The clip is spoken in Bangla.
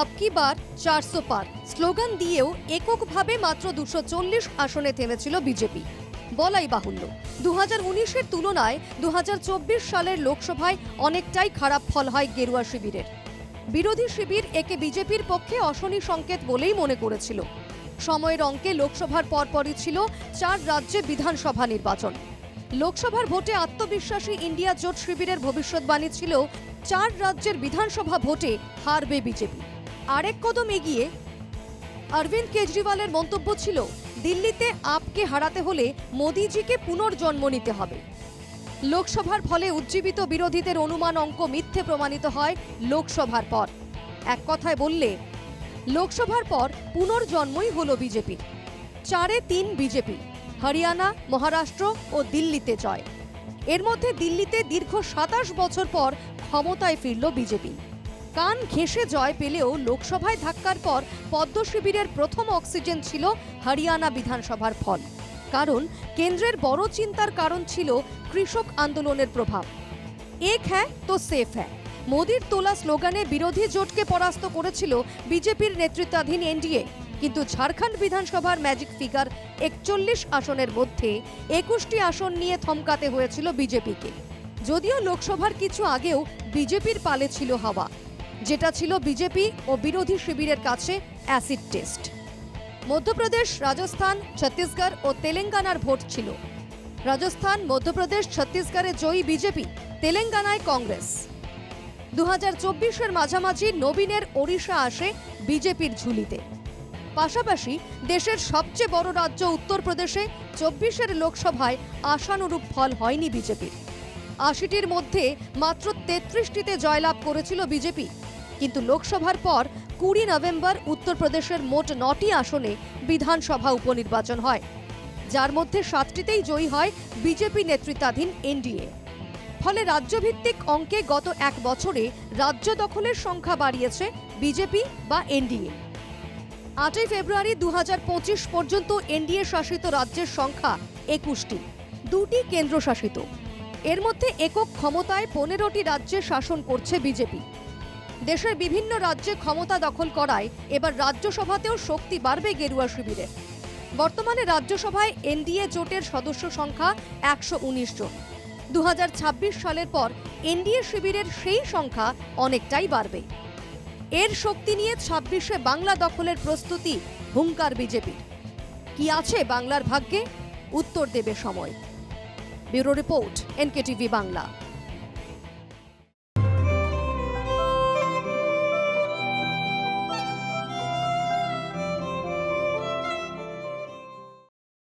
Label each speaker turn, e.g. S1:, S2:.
S1: আপকি বার চারশো পার। স্লোগান দিয়েও এককভাবে মাত্র দুশো চল্লিশ আসনে থেমেছিল বিজেপি। বলাই বাহুল্য। দু হাজার উনিশের তুলনায় দুহাজার চব্বিশ সালের লোকসভায় অনেকটাই খারাপ ফল হয় গেরুয়া শিবিরের। বিরোধী শিবির একে বিজেপির পক্ষে অশনি সংকেত বলেই মনে করেছিল। সময়ের অঙ্কে লোকসভার পরপরই ছিল চার রাজ্যে বিধানসভা নির্বাচন। লোকসভার ভোটে আত্মবিশ্বাসী ইন্ডিয়া জোট শিবিরের ভবিষ্যৎবাণী ছিল, চার রাজ্যের বিধানসভা ভোটে হারবে বিজেপি। আরেক কদম এগিয়ে অরবিন্দ কেজরিওয়ালের মন্তব্য ছিল, দিল্লিতে আপকে হারাতে হলে মোদিজিকে পুনর্জন্ম নিতে হবে। লোকসভার ফলে উজ্জীবিত বিরোধীদের অনুমান অঙ্ক মিথ্যে প্রমাণিত হয় লোকসভার পর। এক কথায় বললে, লোকসভার পর পুনর্জন্মই হল বিজেপি চারে তিন বিজেপি, হরিয়ানা, মহারাষ্ট্র ও দিল্লিতে জয়। এর মধ্যে দিল্লিতে দীর্ঘ সাতাশ বছর পর ক্ষমতায় ফিরল বিজেপি। কান ঘেঁষে জয় পেলেও লোকসভায় ধাক্কার পর পদ্ম শিবিরের প্রথম অক্সিজেন ছিল হরিয়ানা বিধানসভার ফল। কারণ কেন্দ্রের বড় চিন্তার কারণ ছিল কৃষক আন্দোলনের প্রভাব। এক হ্যাঁ তো সেফ হ্যাঁ। মোদির তোলা স্লোগানে বিরোধী জোটকে পরাস্ত করেছিল বিজেপির নেতৃত্বাধীন এনডিএ। কিন্তু ঝাড়খণ্ড বিধানসভার ম্যাজিক ফিগার একচল্লিশ আসনের মধ্যে একুশটি আসন নিয়ে থমকাতে হয়েছিল বিজেপিকে। যদিও লোকসভার কিছু আগেও বিজেপির পালে ছিল হাওয়া। যেটা ছিল বিজেপি ও বিরোধী শিবিরের কাছে অ্যাসিড টেস্ট মধ্যপ্রদেশ, রাজস্থান, ছত্তিশগড় ও তেলেঙ্গানার ভোট ছিল। রাজস্থান, মধ্যপ্রদেশ, ছত্তিশগড়ে জয়ী বিজেপি, তেলেঙ্গানায় কংগ্রেস। দু হাজার চব্বিশের মাঝামাঝি নবীনের ওড়িশা আসে বিজেপির ঝুলিতে। পাশাপাশি দেশের সবচেয়ে বড় রাজ্য উত্তরপ্রদেশে চব্বিশের লোকসভায় আশানুরূপ ফল হয়নি বিজেপির। আশিটির মধ্যে মাত্র তেত্রিশটিতে জয়লাভ করেছিল বিজেপি। কিন্তু লোকসভার পর কুড়ি নভেম্বর উত্তরপ্রদেশের মোট নটি আসনে বিধানসভা উপনির্বাচন হয়। যার মধ্যে সাতটিতেই জয়ী হয় বিজেপি নেতৃত্বাধীন এনডিএ। ফলে রাজ্যভিত্তিক অঙ্কে গত এক বছরে রাজ্য দখলের সংখ্যা বাড়িয়েছে বিজেপি বা এনডিএ। আটই ফেব্রুয়ারি দু হাজার পঁচিশ পর্যন্ত এনডিএ শাসিত রাজ্যের সংখ্যা একুশটি, দুটি কেন্দ্রশাসিত। এর মধ্যে একক ক্ষমতায় পনেরোটি রাজ্যে শাসন করছে বিজেপি। দেশের বিভিন্ন রাজ্যে ক্ষমতা দখল করায় এবার রাজ্যসভাতেও শক্তি বাড়বে গেরুয়া শিবিরের বর্তমানে রাজ্যসভায় এনডিএ জোটের সদস্য সংখ্যা একশো উনিশ জন। দু হাজার ছাব্বিশ সালের পর এনডিএ শিবিরের সেই সংখ্যা অনেকটাই বাড়বে। এর শক্তি নিয়ে ছাব্বিশে বাংলা দখলের প্রস্তুতি হুঙ্কার বিজেপির। কি আছে বাংলার ভাগ্যে? উত্তর দেবে সময়। Bureau report, NKTV Bangla.